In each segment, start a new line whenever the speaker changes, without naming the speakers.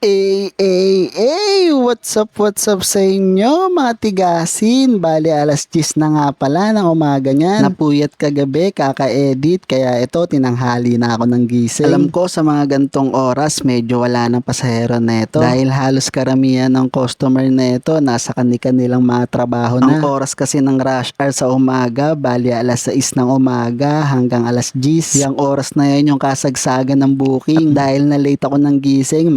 Ay, ay, ay, what's up, what's up sa inyo mga tigasin? Bali alas 10 na nga pala ng umaga niyan. Napuyat kagabi, kaka-edit, kaya ito tinanghali na ako ng gising. Alam ko sa mga gantong oras, medyo wala ng pasahero na ito. Dahil halos karamihan ng customer na ito, nasa kani-kanilang mga trabaho na. Ang oras kasi ng rush hour sa umaga, bali alas 6 ng umaga hanggang alas 10. Yung oras na yan yung kasagsagan ng booking. At dahil na late ako ng gising,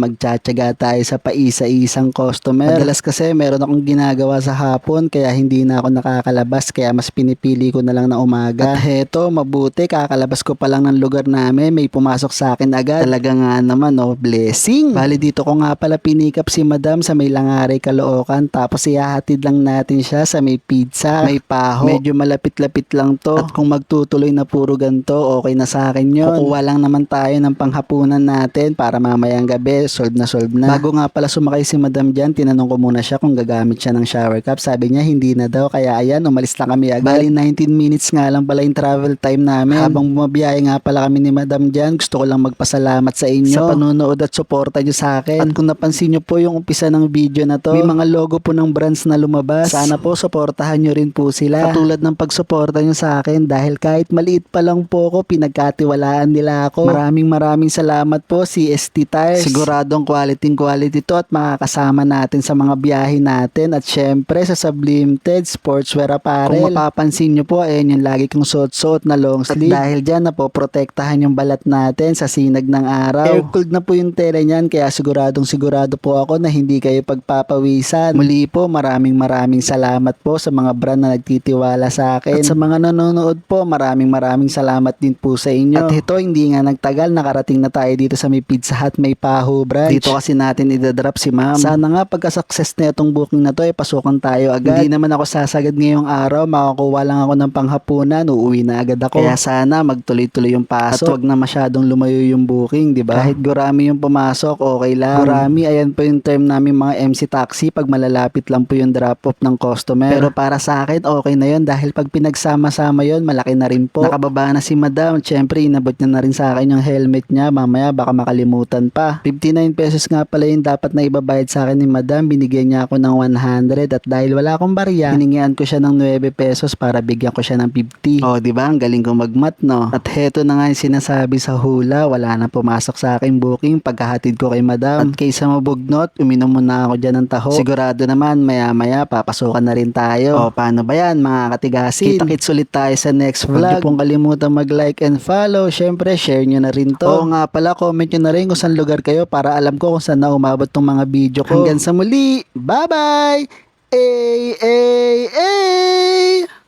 magtsatsaga tayo sa paisa-isang customer. Madalas kasi meron akong ginagawa sa hapon kaya hindi na ako nakakalabas kaya mas pinipili ko na lang na umaga. At heto, mabuti kakalabas ko pa lang ng lugar namin, may pumasok sa akin agad. Talaga nga naman, no, blessing. Bali dito ko nga pala pinikap si madam sa may Langari, Caloocan tapos ihahatid lang natin siya sa may pizza, may paho. Medyo malapit-lapit lang to. At kung magtutuloy na puro ganto, okay na sa akin yun. Kukuha lang naman tayo ng panghapunan natin para mamayang gabi, solve na solve na. Bago nga pala sumakay si madam dyan, tinanong ko muna siya kung gagamit siya ng shower cup. Sabi niya hindi na daw, kaya ayan, umalis na kami agad. Bali 19 minutes nga lang pala yung travel time namin. Habang bumabiyahe nga pala kami ni madam dyan, gusto ko lang magpasalamat sa inyo sa panunood at suporta nyo sa akin. At kung napansin nyo po yung umpisa ng video na to, may mga logo po ng brands na lumabas. Sana po suportahan nyo rin po sila. Katulad ng pagsuporta nyo sa akin dahil kahit maliit pa lang po ako, pinagkatiwalaan nila ako. Maraming maraming salamat po si ST Tires. Siguradong quality quality to at makakasama natin sa mga biyahe natin at syempre sa Sublimated Sportswear Apparel. Kung mapapansin nyo po, ayan yung lagi kong suot-suot na long sleeve. At dahil dyan napoprotektahan yung balat natin sa sinag ng araw. Air cooled na po yung tela niyan kaya siguradong sigurado po ako na hindi kayo pagpapawisan. Muli po, maraming maraming salamat po sa mga brand na nagtitiwala sa akin. At sa mga nanonood po, maraming maraming salamat din po sa inyo. At ito, hindi nga nagtagal, nakarating na tayo dito sa may Pizza Hut, may Paho branch. Dito kasi natin idadrop si ma'am. Sana nga pagka-success na itong booking na to, ay pasukan tayo agad. Hindi naman ako sasagad ngayong araw, makakuha lang ako ng panghapunan, uuwi na agad ako. Kaya sana magtuloy-tuloy yung pasok. At wag na masyadong lumayo yung booking, di ba? Kahit gurami yung pumasok, okay lang. Gurami, ayan po yung term namin mga MC taxi pag malalapit lang po yung drop off ng customer. Pero para sa akin, okay na yun dahil pag pinagsama-sama yun, malaki na rin po. Nakababa na si madam, syempre inabot niya na rin sa akin yung helmet niya, mamaya baka makalimutan pa. 59 pesos nga pala yung dapat na ibabayad sa akin ni madam, binigyan niya ako ng 100 at dahil wala akong barya, hiningian ko siya ng 9 pesos para bigyan ko siya ng 50. Oh, di ba? Ang galing ko magmat, no? At heto na nga yung sinasabi sa hula, wala na pumasok sa akin booking pagkahatid ko kay madam. At kaysa mabugnot, uminom muna ako dyan ng taho. Sigurado naman, maya-maya, papasukan na rin tayo. O, paano ba yan, mga katigasin? Kita-kits ulit tayo sa next vlog. Huwag pong kalimutan mag-like and follow. Syempre, share nyo na rin to. Oo nga pala, comment nyo na rin kung saan lugar kayo para alam ko kung saan na umabot tong mga video ko. Hanggang oh. sa muli, bye-bye! Ay, ay, ay!